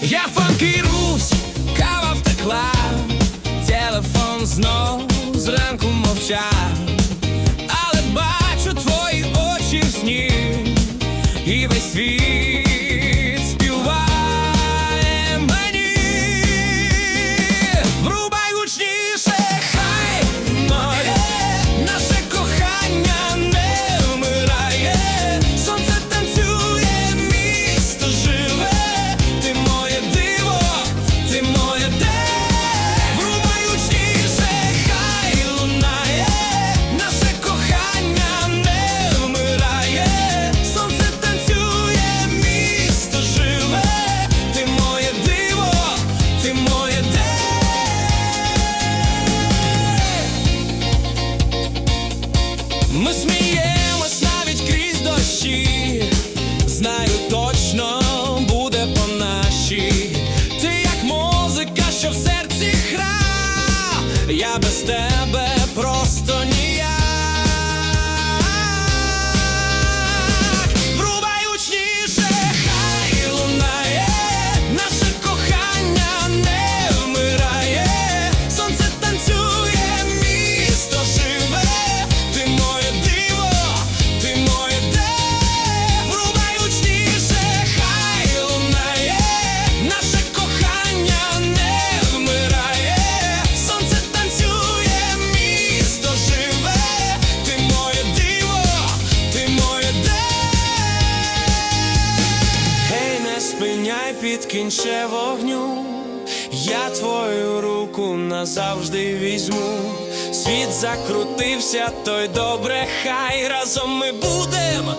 Я фанки Русь, кава втекла, телефон знов зранку мовчав, Ми сміємось навіть крізь дощі, знаю точно буде по нашій. Ти як музика, що в серці гра, я без тебе просто ніяк. Гей, під кінче вогню. Я твою руку назавжди візьму. Світ закрутився, то й добре, хай разом ми будем врубай.